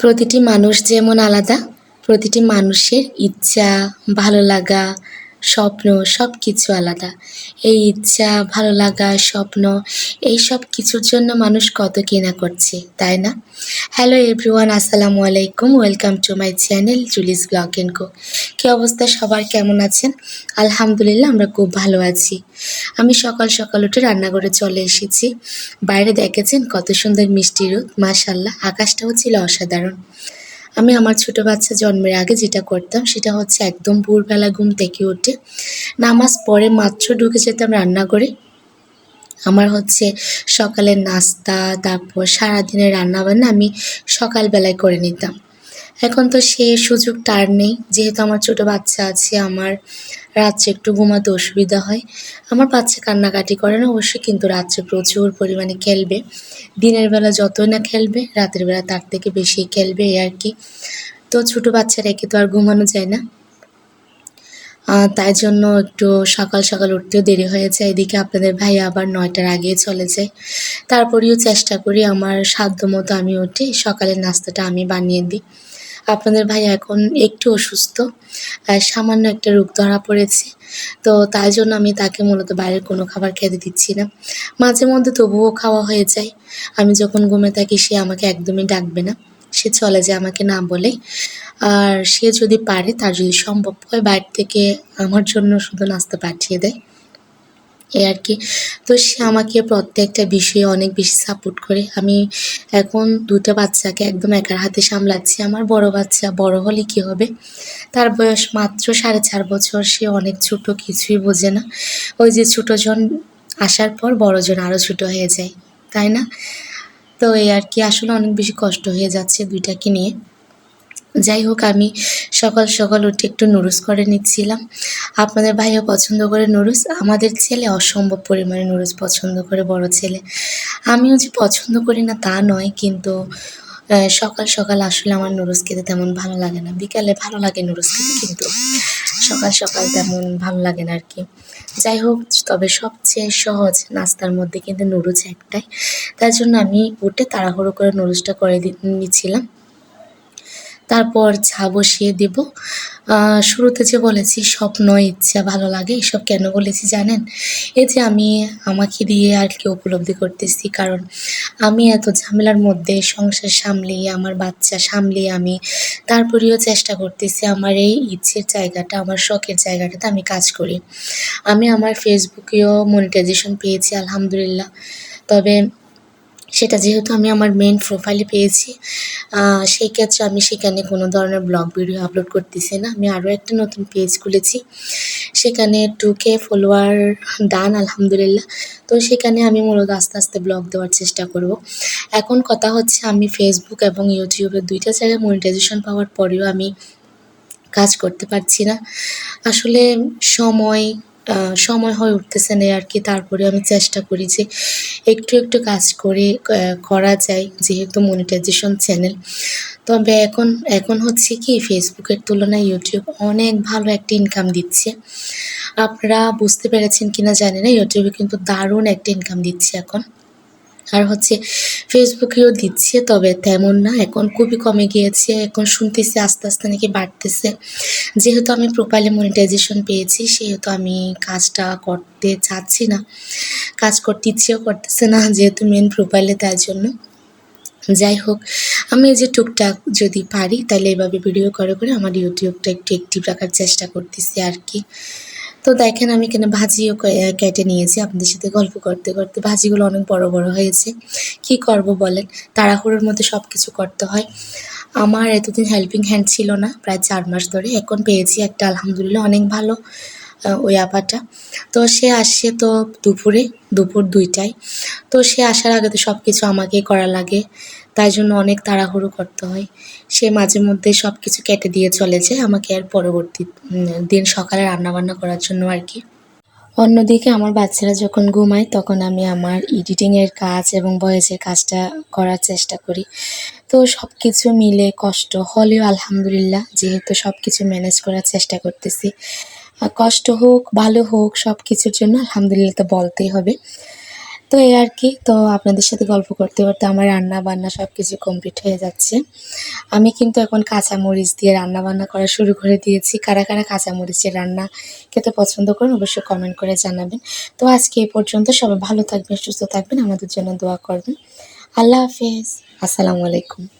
প্রতিটি মানুষ যেমন আলাদা প্রতিটি মানুষের ইচ্ছা ভালো লাগা স্বপ্ন সব কিছু আলাদা। এই ইচ্ছা, ভালো লাগা, স্বপ্ন, এই সব কিছুর জন্য মানুষ কত কিনা করছে, তাই না? হ্যালো এভরিওয়ান আসসালামু আলাইকুম welcome to my channel Juli's blog and co কী অবস্থা? সবার কেমন আছেন? আলহামদুলিল্লাহ, আমরা খুব ভালো আছি। আমি সকাল সকাল উঠে রান্নাঘরে চলে এসেছি। বাইরে দেখেছেন কত সুন্দর মিষ্টি রোদ মাশাল্লাহ আকাশটাও ছিল অসাধারণ। আমি আমার ছোট বাচ্চা জন্মের আগে যেটা করতাম, সেটা হচ্ছে একদম ভোরবেলা ঘুম থেকে উঠে নামাজ পরে মাত্র ঢুকে যেতাম রান্না করে আমার হচ্ছে সকালের নাস্তা, তারপর সারাদিনের রান্নাবান্না আমি সকালবেলায় করে নিতাম। এখন তো সে সুযোগটা আর নেই। যেহেতু আমার ছোট বাচ্চা আছে, আমার রাত্রে একটু ঘুমাতে অসুবিধা হয়। আমার বাচ্চা কান্নাকাটি করে না অবশ্যই কিন্তু রাত্রে প্রচুর পরিমাণে খেলবে। দিনের বেলা যতই না খেলবে, রাতের বেলা তার থেকে বেশি খেলবে এই আর কি। তো ছোট বাচ্চা রেখে তো আর ঘুমানো যায় না। তাই জন্য একটু সকাল সকাল উঠতেও দেরি হয়ে যায়। এদিকে আপনাদের ভাই আবার নয়টার আগে চলে যায়। তারপরেও চেষ্টা করি আমার সাধ্য মতো আমি উঠে সকালের নাস্তাটা আমি বানিয়ে দিই। আপনাদের ভাই এখন একটু অসুস্থ সামান্য একটা রোগ ধরা পড়েছে। তো তাই জন্য আমি তাকে মূলত বাইরের কোনো খাবার খেতে দিচ্ছি না। মাঝে মধ্যে তবুও খাওয়া হয়ে যায়। আমি যখন ঘুমে থাকি, সে আমাকে একদমই ডাকবে না। সে চলে যায় আমাকে না বলে। আর সে যদি পারে, তার যদি সম্ভব হয়, বাইরে থেকে আমার জন্য শুধু নাস্তা পাঠিয়ে দেয়। এই আর কি। তো সে আমাকে প্রত্যেকটা বিষয়ে অনেক বেশি সাপোর্ট করে। আমি এখন দুটো বাচ্চাকে একদম একার হাতে সামলাচ্ছি। আমার বড় বাচ্চা বড় হলে কি হবে? তার বয়স মাত্র সাড়ে চার বছর। সে অনেক ছোট, কিছুই বোঝে না। ওই যে ছোটোজন আসার পর বড়জন আরও ছোট হয়ে যায়। তাই না? তো এই আর কি, আসলে অনেক বেশি কষ্ট হয়ে যাচ্ছে দুইটাকে নিয়ে। যাই হোক, আমি সকাল সকাল উঠে একটু নুডলস করে নিচ্ছিলাম। আপনাদের ভাইও পছন্দ করে নুডলস, আমাদের ছেলে অসম্ভব পরিমাণে নুডলস পছন্দ করে, বড় ছেলে। আমিও যে পছন্দ করি না তা নয়, কিন্তু সকাল সকাল আসলে আমার নুডলস খেতে তেমন ভালো লাগে না। বিকালে ভালো লাগে নুডলস খেতে, কিন্তু সকাল সকাল তেমন ভালো লাগে না আর কি যাই হোক, তবে সবচেয়ে সহজ নাস্তার মধ্যে কিন্তু নুডলস একটাই। তার জন্য আমি উঠে তাড়াহুড়ো করে নুডলসটা করে নিচ্ছিলাম। তারপর চা বসিয়ে দেব। শুরুতে যে বলেছি, স্বপ্ন, ইচ্ছা, ভালো লাগে, এসব কেন বলেছি জানেন? এই যে আমি আমাকে দিয়ে আর কি উপলব্ধি করতেছি, কারণ আমি এত ঝামেলার মধ্যে সংসার সামলিয়ে, আমার বাচ্চা সামলিয়ে আমি তারপরেও চেষ্টা করতেছি, আমার এই ইচ্ছের জায়গাটা, আমার শখের জায়গাটাতে আমি কাজ করি। আমি আমার ফেসবুকেও মনিটাইজেশন পেয়েছি, আলহামদুলিল্লাহ। তবে সেটা যেহেতু আমি আমার মেন প্রোফাইলে পেয়েছি সেই ক্ষেত্রে আমি সেখানে কোনো ধরনের ব্লগ ভিডিও আপলোড করতেছি না। আমি আরও একটা নতুন পেজ খুলেছি, সেখানে টু কে ফলোয়ার ডান আলহামদুলিল্লাহ। তো সেখানে আমি মূলত আস্তে আস্তে ব্লগ দেওয়ার চেষ্টা করব। এখন কথা হচ্ছে আমি ফেসবুক এবং ইউটিউবে দুইটা জায়গায় মনিটাইজেশন পাওয়ার পরেও আমি কাজ করতে পারছি না। আসলে সময় সময় হয়ে উঠতেছে না আর কি। তারপরে আমি চেষ্টা করি যে একটু একটু কাজ করে করা যায়, যেহেতু মনিটাইজেশন চ্যানেল তবে এখন এখন হচ্ছে কি ফেসবুকের তুলনায় ইউটিউব অনেক ভালো একটা ইনকাম দিচ্ছে। আপনারা বুঝতে পেরেছেন কিনা জানি না ইউটিউবে কিন্তু দারুণ একটা ইনকাম দিচ্ছে এখন। আর হচ্ছে ফেসবুকেও দিচ্ছে, তবে তেমন না। এখন খুবই কমে গিয়েছে, এখন শুনতেছি আস্তে আস্তে নাকি বাড়তেছে। যেহেতু আমি প্রোফাইলে মনিটাইজেশন পেয়েছি, সেহেতু আমি কাজটা করতে চাচ্ছি না। কাজ করতে ইচ্ছেও করতেছে না, যেহেতু মেন প্রোফাইলে তার জন্য। যাই হোক, আমি যে টুকটাক যদি পারি, তাহলে এভাবে ভিডিও করে করে আমার ইউটিউবটা একটু অ্যাক্টিভ রাখার চেষ্টা করতেছি আর কি। তো দেখেন আমি এখানে ভাজিও কেটে নিয়েছি। আপনাদের সাথে গল্প করতে করতে ভাজিগুলো অনেক বড় বড় হয়েছে। কি করব বলেন? তাড়াহুড়োর মধ্যে সব কিছু করতে হয়। আমার এতদিন হেল্পিং হ্যান্ড ছিল না, প্রায় চার মাস ধরে। এখন পেয়েছি একটা, আলহামদুলিল্লাহ অনেক ভালো ওই আপাটা। তো সে আসছে তো দুপুরে, দুপুর দুইটায়। তো সে আসার আগে তো সব কিছু আমাকেই করা লাগে। তাই জন্য অনেক তাড়াহুড়ো করতে হয়। সে মাঝে মধ্যে সব কিছু কেটে দিয়ে চলে যায় আমাকে আর পরবর্তী দিন সকালে রান্নাবান্না করার জন্য আর কি। অন্যদিকে আমার বাচ্চারা যখন ঘুমায়, তখন আমি আমার এডিটিংয়ের কাজ এবং বয়েসের কাজটা করার চেষ্টা করি। তো সব কিছু মিলে কষ্ট হলেও আলহামদুলিল্লাহ, যেহেতু সব কিছু ম্যানেজ করার চেষ্টা করতেছি। কষ্ট হোক, ভালো হোক সব কিছুর জন্য আলহামদুলিল্লাহ তো বলতেই হবে। তো এই আর কি, তো আপনাদের সাথে গল্প করতে করতে আমার রান্না বান্না সব কিছু কমপ্লিট হয়ে যাচ্ছে। আমি কিন্তু এখন কাঁচামরিচ দিয়ে রান্না বান্না করা শুরু করে দিয়েছি। কারা কারা কাঁচামরিচের রান্না খেতে পছন্দ করেন অবশ্যই কমেন্ট করে জানাবেন। তো আজকে এ পর্যন্ত সবাই ভালো থাকবেন, সুস্থ থাকবেন, আমাদের জন্য দোয়া করবেন। আল্লাহ হাফেজ। আসসালামু আলাইকুম।